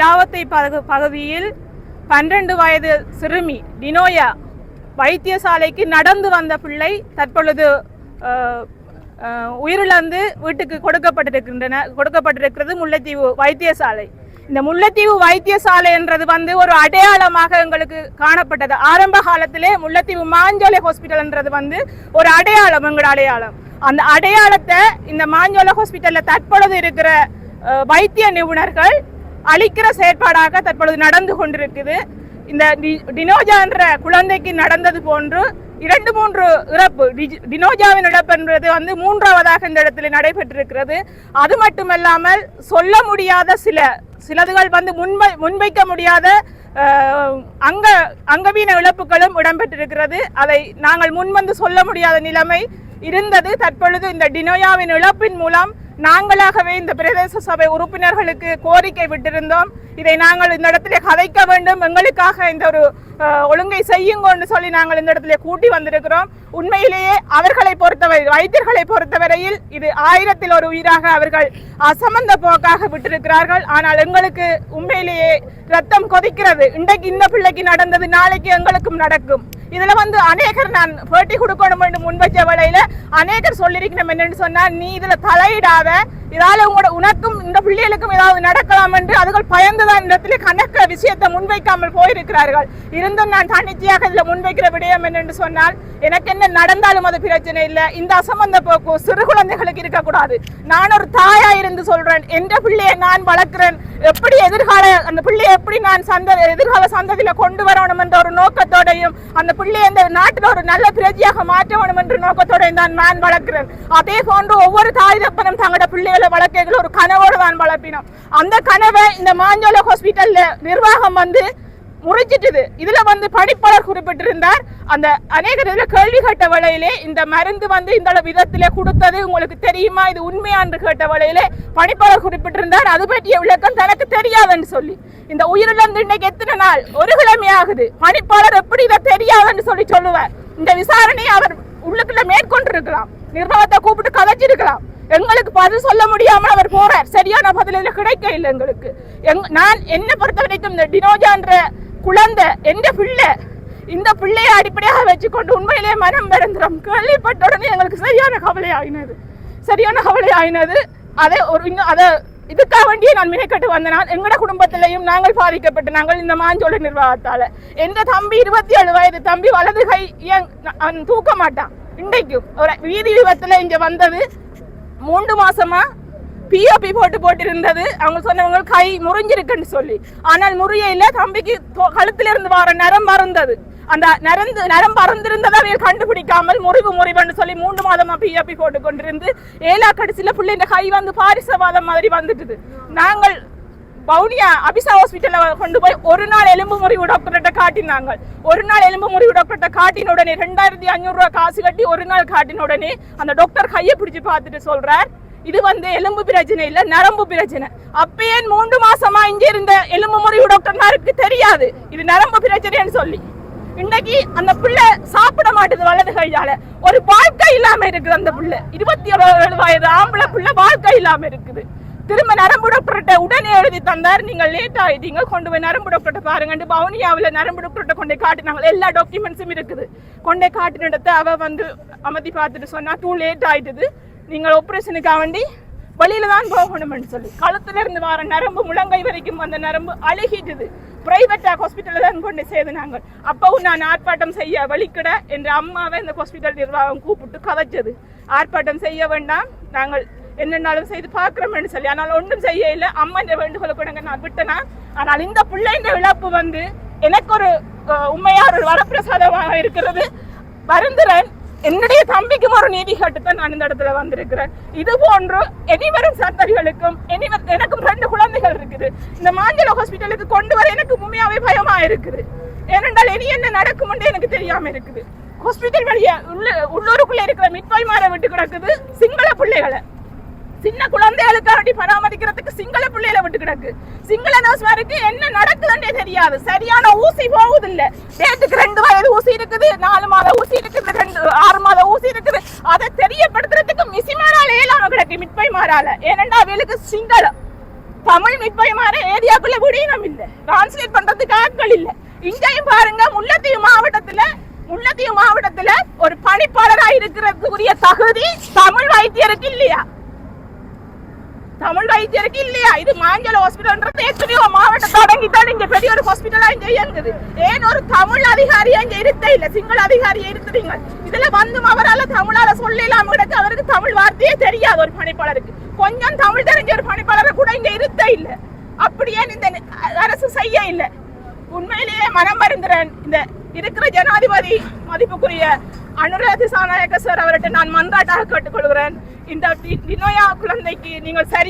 இலாவத்தை பகு- பகுதியில் பன்னிரண்டு வயது சிறுமி டினோயா வைத்தியசாலைக்கு நடந்து வந்த பிள்ளை தற்பொழுது உயிரிழந்து வீட்டுக்கு கொடுக்கப்பட்டிருக்கின்றன கொடுக்கப்பட்டிருக்கிறது முல்லைத்தீவு வைத்தியசாலை. இந்த முல்லைத்தீவு வைத்தியசாலை என்றது வந்து ஒரு அடையாளமாக எங்களுக்கு காணப்பட்டது. ஆரம்ப காலத்திலே முல்லைத்தீவு மாஞ்சோலை ஹாஸ்பிட்டல்ன்றது வந்து ஒரு அடையாளம் எங்களோட அடையாளம். அந்த அடையாளத்தை இந்த மாஞ்சோலை ஹாஸ்பிட்டலில் தற்பொழுது இருக்கிற வைத்திய நிபுணர்கள் அழிக்கிற செயற்பாடாக தற்பொழுது நடந்து கொண்டிருக்குது. இந்த டி- டினோஜா என்ற குழந்தைக்கு நடந்தது போன்று இரண்டு மூன்று இறப்பு டினோஜாவின் இழப்பு என்பது வந்து மூன்றாவதாக இந்த இடத்துல நடைபெற்றிருக்கிறது. அது மட்டுமல்லாமல் சொல்ல முடியாத சில சிலதுகள் வந்து முன்வை முன்வைக்க முடியாத அங்க அங்கவீன இழப்புகளும் இடம்பெற்றிருக்கிறது. அதை நாங்கள் முன்வந்து சொல்ல முடியாத நிலைமை இருந்தது. தற்பொழுது இந்த டினோயாவின் இழப்பின் மூலம் நாங்களாகவே இந்த பிரதேச சபை உறுப்பினர்களுக்கு கோரிக்கை விட்டிருந்தோம். இதை நாங்கள் இந்த இடத்திலே கதைக்க வேண்டும். எங்களுக்காக இந்த ஒரு ஒழுங்கை செய்யுங்கன்னு சொல்லி நாங்கள் இந்த இடத்துல கூட்டி வந்திருக்கிறோம். உண்மையிலேயே அவர்களை பொறுத்தவரை வைத்தியர்களை பொறுத்தவரையில் இது ஆயிரத்தில் ஒரு உயிராக அவர்கள் அசமந்த போக்காக விட்டிருக்கிறார்கள். ஆனால் எங்களுக்கு உண்மையிலேயே ரத்தம் கொதிக்கிறது. இன்றைக்கு இந்த பிள்ளைக்கு நடந்தது நாளைக்கு எங்களுக்கும் நடக்கும். இதுல வந்து அநேகர் நான் பேட்டி கொடுக்கணும் என்று முன்வச்ச வேளையில அநேகர் சொல்லியிருக்கணும் என்னன்னு சொன்னா நீ இதுல தலையிடாத. இதால உங்களோட உனக்கும் இந்த பிள்ளைகளுக்கும் ஏதாவது நடக்கலாம் என்று அதுகள் பயந்துதான் இடத்துல கணக்க விஷயத்தை முன்வைக்காமல் போயிருக்கிறார்கள். இருந்தும் நான் தன்னிச்சையாக இதுல முன்வைக்கிற விடயம் என்னென்று சொன்னால் எனக்கு என்ன நடந்தாலும் அது பிரச்சனை இல்லை. இந்த அசம்பந்த போக்கு சிறு குழந்தைகளுக்கு இருக்கக்கூடாது. நான் ஒரு தாயா இருந்து சொல்றேன். எந்த பிள்ளையை நான் வளர்க்கிறேன். எப்படி எதிர்கால அந்த பிள்ளையை எப்படி நான் சந்த எதிர்கால சந்ததியில கொண்டு வரணும் என்ற ஒரு நோக்கத்தோடையும் அந்த பிள்ளையை இந்த நாட்டில் ஒரு நல்ல பிரஜையாக மாற்ற என்ற நோக்கத்தோடையும் தான் நான் வளர்க்கிறேன். அதே போன்று ஒவ்வொரு தாய் தப்பனும் தங்களோட பிள்ளைகளை வளர்க்கைகள் ஒரு கனவோடு தான் வளர்ப்பினோம். அந்த கனவை இந்த மாஞ்சோல ஹாஸ்பிட்டல்ல நிர்வாகம் வந்து முறிச்சிட்டுது இதுல வந்து படிப்பாளர் குறிப்பிட்டிருந்தார். அந்த அநேக இதுல கேள்வி கேட்ட வேளையிலே இந்த மருந்து வந்து இந்த விதத்திலே கொடுத்தது உங்களுக்கு தெரியுமா? இது உண்மையா என்று கேட்ட வேளையிலே பணிப்பாளர் குறிப்பிட்டிருந்தார். அது பற்றிய விளக்கம் தனக்கு தெரியாதுன்னு சொல்லி. இந்த உயிரிழந்து இன்னைக்கு எத்தனை நாள்? ஒரு கிழமை ஆகுது. பணிப்பாளர் எப்படி இதை தெரியாதுன்னு சொல்லி சொல்லுவார். இந்த விசாரணையை அவர் உள்ளுக்குள்ள மேற்கொண்டிருக்கலாம். நிர்வாகத்தை கூப்பிட்டு கதைச்சிருக்கலாம். எங்களுக்கு பதில் சொல்ல முடியாமல் அவர் போறார். சரியான பதில் கிடைக்க இல்லை எங்களுக்கு. எங் நான் என்ன பொறுத்த வரைக்கும் இந்த டினோஜான்ற குழந்தை எந்த பிள்ளை? இந்த பிள்ளையை அடிப்படையாக வச்சுக்கொண்டு உண்மையிலே மனம் வருந்துறோம் கேள்விப்பட்ட உடனே எங்களுக்கு சரியான கவலை ஆகினது சரியான கவலை ஆயினது அதை ஒரு இன்னும் அதை இதுக்காக வேண்டியே நான் மினைக்கட்டு வந்த நான் எங்கட குடும்பத்திலையும் நாங்கள் பாதிக்கப்பட்டு நாங்கள் இந்த மாஞ்சோலை நிர்வாகத்தால். எந்த தம்பி இருபத்தி ஏழு வயது தம்பி வலது கை ஏன் அவன் தூக்க மாட்டான்? இன்றைக்கும். ஒரு வீதி விபத்தில் இங்கே வந்தது மூன்று மாசமாக பிஓபி போட்டு போட்டிருந்தது. அவங்க சொன்னவங்க கை முறிஞ்சிருக்குன்னு சொல்லி. ஆனால் முறையில தம்பிக்கு கழுத்திலிருந்து இருந்து வர நரம் மறந்தது அந்த நரந்து நரம் பறந்திருந்ததை அவையில் கண்டுபிடிக்காமல் முறிவு முறிவுன்னு சொல்லி மூன்று மாதமா பிஓபி போட்டு கொண்டிருந்து ஏழா கடைசியில் பிள்ளைங்க கை வந்து பாரிசவாதம் மாதிரி வந்துட்டுது. நாங்கள் பவுனியா அபிசா ஹாஸ்பிட்டலில் கொண்டு போய் ஒரு நாள் எலும்பு முறிவு டாக்டர்கிட்ட காட்டினாங்க. ஒரு நாள் எலும்பு முறிவு டாக்டர்கிட்ட காட்டின உடனே ரெண்டாயிரத்தி ஐநூறுரூவா காசு கட்டி ஒரு நாள் காட்டின உடனே அந்த டாக்டர் கையை பிடிச்சி பார்த்துட்டு சொல்கிறார் இது வந்து எலும்பு பிரச்சனை இல்ல நரம்பு பிரச்சனை. அப்பயே மூன்று மாசமா இங்க இருந்த எலும்பு முறிவு டாக்டர்னாருக்கு தெரியாது? இது நரம்பு பிரச்சனைன்னு சொல்லி. இன்னைக்கு அந்த பிள்ளை சாப்பிட மாட்டுது வலது கையால. ஒரு வாழ்க்கை இல்லாம இருக்குது அந்த பிள்ளை. இருபத்தி ஏழு வயது ஆம்பளை பிள்ளை வாழ்க்கை இல்லாம இருக்குது. திரும்ப நரம்பு டாக்டர்கிட்ட உடனே எழுதி தந்தார். நீங்கள் லேட் ஆயிட்டீங்க கொண்டு போய் நரம்பு டாக்டர்கிட்ட பாருங்கன்னு பவுனியாவில் நரம்பு டாக்டர்கிட்ட கொண்டு காட்டினாங்க. எல்லா டாக்குமெண்ட்ஸும் இருக்குது. கொண்டு காட்டின காட்டினிடத்தை அவ வந்து அமதி பார்த்துட்டு சொன்னா டூ லேட் ஆயிட்டுது. நீங்கள் ஆப்ரேஷனுக்காக வேண்டி வழியில தான் போகணும்னு சொல்லி. கழுத்துல இருந்து வர நரம்பு முழங்கை வரைக்கும் அந்த நரம்பு அழுகிட்டுது. பிரைவேட் ஹாஸ்பிட்டலில் தான் கொண்டு சேர்ந்தாங்க. அப்பவும் நான் ஆர்ப்பாட்டம் செய்ய வழிக்கிட என்ற அம்மாவை இந்த ஹாஸ்பிட்டல் நிர்வாகம் கூப்பிட்டு கதைச்சது. ஆர்ப்பாட்டம் செய்ய வேண்டாம். நாங்கள் என்னென்னாலும் செய்து பார்க்குறோம்னு சொல்லி. ஆனால் ஒன்றும் செய்ய இல்லை அம்மா இந்த வேண்டுகோளை கொடுங்க நான் விட்டனா? ஆனால் இந்த பிள்ளைங்க இழப்பு வந்து எனக்கு ஒரு உண்மையாக ஒரு வரப்பிரசாதமாக இருக்கிறது. வருந்துறேன். என்னுடைய தம்பிக்கும் ஒரு நீதி கட்டுத்தான் நான் இந்த இடத்துல வந்திருக்கிறேன். இது போன்று இனிவரும் சந்ததிகளுக்கும் இனிவர் எனக்கும் ரெண்டு குழந்தைகள் இருக்குது. இந்த மாஞ்சல ஹாஸ்பிட்டலுக்கு கொண்டு வர எனக்கு உண்மையாவே பயமா இருக்குது. ஏனென்றால் இனி என்ன நடக்கும் எனக்கு தெரியாம இருக்குது. ஹாஸ்பிட்டல் வழியா உள்ள உள்ளூருக்குள்ள இருக்கிற மிட்வாய்மாரை விட்டு கிடக்குது சிங்கள பிள்ளைகளை. சின்ன குழந்தைகளுக்காண்டி பராமரிக்கிறதுக்கு சிங்கள பிள்ளையில விட்டு கிடக்கு. சிங்கள வரைக்கும் என்ன நடக்குதுன்னே தெரியாது. சரியான ஊசி போகுது இல்ல டேட்டுக்கு ரெண்டு வயது ஊசி இருக்குது நாலு மாத ஊசி இருக்குது ரெண்டு ஆறு மாத ஊசி இருக்குது. அதை தெரியப்படுத்துறதுக்கு மிசிமாரால ஏலாம கிடக்கு மிட்பை மாறால ஏனெண்டா அவளுக்கு சிங்களம் தமிழ் மிப்பயமான ஏரியாக்குள்ள விடீனம் இல்ல. டிரான்ஸ்லேட் பண்றதுக்கு ஆட்கள் இல்ல. இங்கேயும் பாருங்க முல்லத்தீவு மாவட்டத்துல முல்லத்தீவு மாவட்டத்துல ஒரு பணிப்பாளராக இருக்கிறதுக்குரிய தகுதி தமிழ் வைத்தியருக்கு இல்லையா? தமிழ் வைத்தியருக்கு இல்லையா இது மாஞ்சல் ஹாஸ்பிட்டல்ன்றது எத்தனையோ மாவட்டம் தொடங்கி தான் இங்க பெரிய ஒரு ஹாஸ்பிட்டலா இங்க இயங்குது ஏன் ஒரு தமிழ் அதிகாரியா இங்க இருத்தே இல்ல சிங்கள அதிகாரியா இருக்கிறீங்க இதுல வந்தும் அவரால தமிழால சொல்லலாம் கிடக்கு அவருக்கு தமிழ் வார்த்தையே தெரியாது ஒரு பணிப்பாளருக்கு கொஞ்சம் தமிழ் தெரிஞ்ச ஒரு பணிப்பாளரை கூட இங்க இருக்க இல்ல அப்படியே இந்த அரசு செய்ய இல்ல உண்மையிலேயே மனம் வருந்துறேன் இந்த இருக்கிற ஜனாதிபதி மதிப்புக்குரிய அனுராத திசாநாயக்க சார் அவர்கிட்ட நான் மன்றாட்டாக கேட்டுக்கொள்கிறேன் இந்த வினோயா குழந்தைக்கு நீங்கள் சரியா